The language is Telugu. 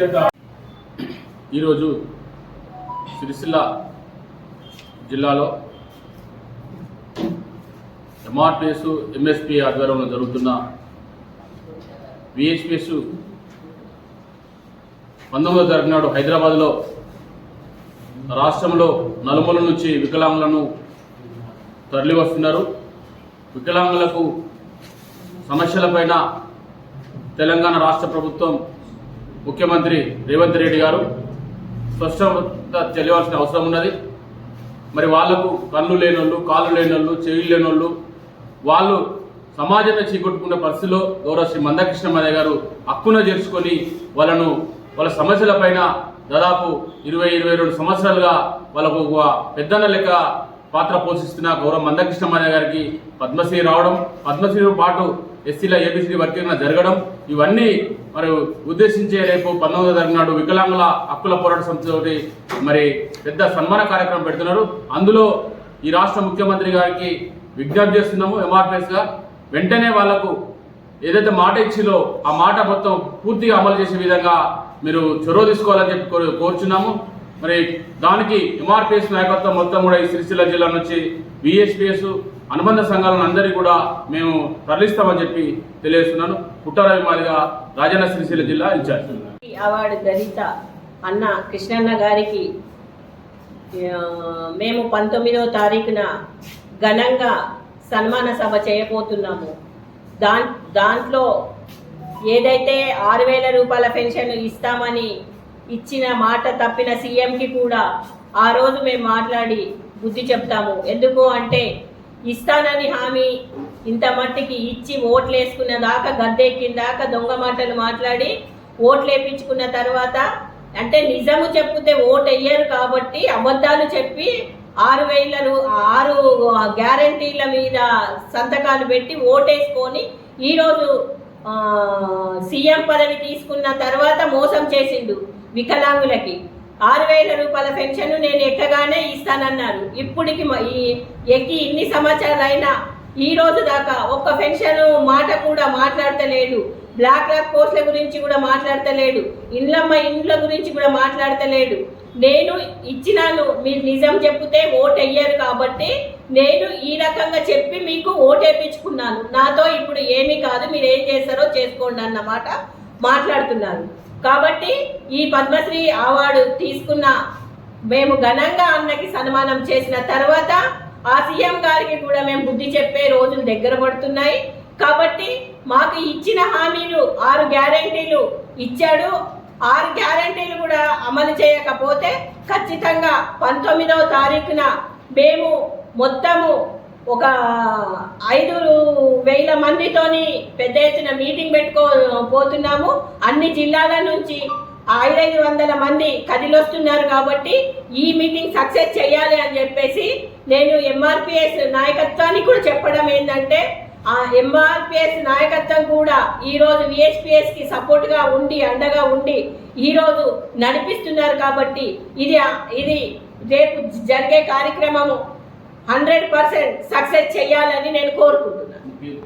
కదా ఈరోజు సిరిసిల్ల జిల్లాలో ఎంఆర్పిఎస్ ఎంఎస్పి ఆధ్వర్యంలో జరుగుతున్న విహెచ్పిఎస్ పంతొమ్మిదో తారీఖు నాడు హైదరాబాద్లో రాష్ట్రంలో నలుమూల నుంచి వికలాంగులను తరలివస్తున్నారు. వికలాంగులకు సమస్యలపైన తెలంగాణ రాష్ట్ర ప్రభుత్వం ముఖ్యమంత్రి రేవంత్ రెడ్డి గారు స్పష్టంగా తెలియవలసిన అవసరం ఉన్నది. మరి వాళ్ళకు కళ్ళు లేనోళ్ళు కాళ్ళు లేనోళ్ళు చెవులు లేనోళ్ళు వాళ్ళు సమాజమే చీకొట్టుకునే పరిస్థితిలో గౌరవ శ్రీ మందకృష్ణ మాదయ్య గారు హక్కున చేర్చుకొని వాళ్ళను వాళ్ళ సమస్యలపైన దాదాపు ఇరవై ఇరవై రెండు సంవత్సరాలుగా వాళ్ళకు ఒక పెద్దన్న లెక్క పాత్ర పోషిస్తున్న గౌరవ మందకృష్ణ మాదయ్య గారికి పద్మశ్రీ రావడం పద్మశ్రీతో పాటు ఎస్సీల ఏబిసిడి వర్గీకరణ జరగడం ఇవన్నీ మరి ఉద్దేశించే రేపు పంతొమ్మిదో తారీఖు నాడు వికలాంగుల హక్కుల పోరాట సంస్థతోటి మరి పెద్ద సన్మాన కార్యక్రమం పెడుతున్నారు. అందులో ఈ రాష్ట్ర ముఖ్యమంత్రి గారికి విజ్ఞప్తి చేస్తున్నాము ఎంఆర్పిఎస్గా వెంటనే వాళ్ళకు ఏదైతే మాట ఇచ్చిలో ఆ మాట మొత్తం పూర్తిగా అమలు చేసే విధంగా మీరు చొరవ తీసుకోవాలని చెప్పి కోరుచున్నాము. మరి దానికి ఎంఆర్పిఎస్ నాయకత్వం మొత్తం కూడా ఈ సిరిసిల్ల జిల్లా నుంచి విఎస్పిఎస్ అనుబంధ సంఘాలను అందరికీ కూడా మేము తరలిస్తామని చెప్పి తెలియజేస్తున్నాను. పుట్టారవి మాదిగా రాజన్న సిరిసిల్ల జిల్లా ఇన్ఛార్జ్. అవార్డు గ్రహీత అన్న కృష్ణన్న గారికి మేము పంతొమ్మిదవ తారీఖున ఘనంగా సన్మాన సభ చేయబోతున్నాము. దాంట్లో ఏదైతే ఆరు వేల రూపాయల పెన్షన్ ఇస్తామని ఇచ్చిన మాట తప్పిన సీఎంకి కూడా ఆ రోజు మేము మాట్లాడి బుద్ధి చెప్తాము. ఎందుకు అంటే ఇస్తానని హామీ ఇంత మట్టికి ఇచ్చి ఓట్లు వేసుకున్న దాకా గద్దెక్కిన దాకా దొంగ మాటలు మాట్లాడి ఓట్లు వేపించుకున్న తర్వాత అంటే నిజము చెప్తే ఓటు వేయరు కాబట్టి అబద్ధాలు చెప్పి ఆరు వేల ఆరు గ్యారంటీల మీద సంతకాలు పెట్టి ఓటేసుకొని ఈరోజు సీఎం పదవి తీసుకున్న తర్వాత మోసం చేసిండు. వికలాంగులకి. ఆరు వేల రూపాయల పెన్షన్ నేను ఎక్కగానే ఇస్తానన్నారు. ఇప్పటికి మ- ఈ ఎక్కి ఇన్ని సంవత్సరాలు అయినా ఈ రోజు దాకా ఒక్క పెన్షన్ మాట కూడా మాట్లాడతలేడు. బ్లాక్ లాక్ పోస్ట్ల గురించి కూడా మాట్లాడతలేడు. ఇండ్లమ్మ ఇండ్ల గురించి కూడా మాట్లాడతలేడు. నేను ఇచ్చినాను మీరు నిజం చెప్తే ఓటు అయ్యారు కాబట్టి నేను ఈ రకంగా చెప్పి మీకు ఓటేపించుకున్నాను నాతో ఇప్పుడు ఏమీ కాదు మీరు ఏం చేస్తారో చేసుకోండి అన్నమాట మాట్లాడుతున్నారు. కాబట్టి ఈ పద్మశ్రీ అవార్డు తీసుకున్న మేము ఘనంగా అన్నకి సన్మానం చేసిన తర్వాత ఆ సీఎం గారికి కూడా మేము బుద్ధి చెప్పే రోజులు దగ్గర పడుతున్నాయి. కాబట్టి మాకు ఇచ్చిన హామీలు ఆరు గ్యారంటీలు ఇచ్చాడు. ఆరు గ్యారంటీలు కూడా అమలు చేయకపోతే ఖచ్చితంగా పంతొమ్మిదవ తారీఖున మేము మొత్తము ఒక ఐదు వేల మందితోని పెద్ద ఎత్తున మీటింగ్ పెట్టుకో పోతున్నాము. అన్ని జిల్లాల నుంచి ఐదైదు వందల మంది కదిలొస్తున్నారు కాబట్టి ఈ మీటింగ్ సక్సెస్ చేయాలి అని చెప్పేసి నేను ఎంఆర్పిఎస్ నాయకత్వానికి కూడా చెప్పడం ఏంటంటే ఆ ఎంఆర్పిఎస్ నాయకత్వం కూడా ఈరోజు విహెచ్పిఎస్కి ఉండి అండగా ఉండి ఈరోజు నడిపిస్తున్నారు కాబట్టి ఇది ఇది రేపు జరిగే కార్యక్రమము. హండ్రెడ్ పర్సెంట్ సక్సెస్ చేయాలని నేను కోరుకుంటున్నాను.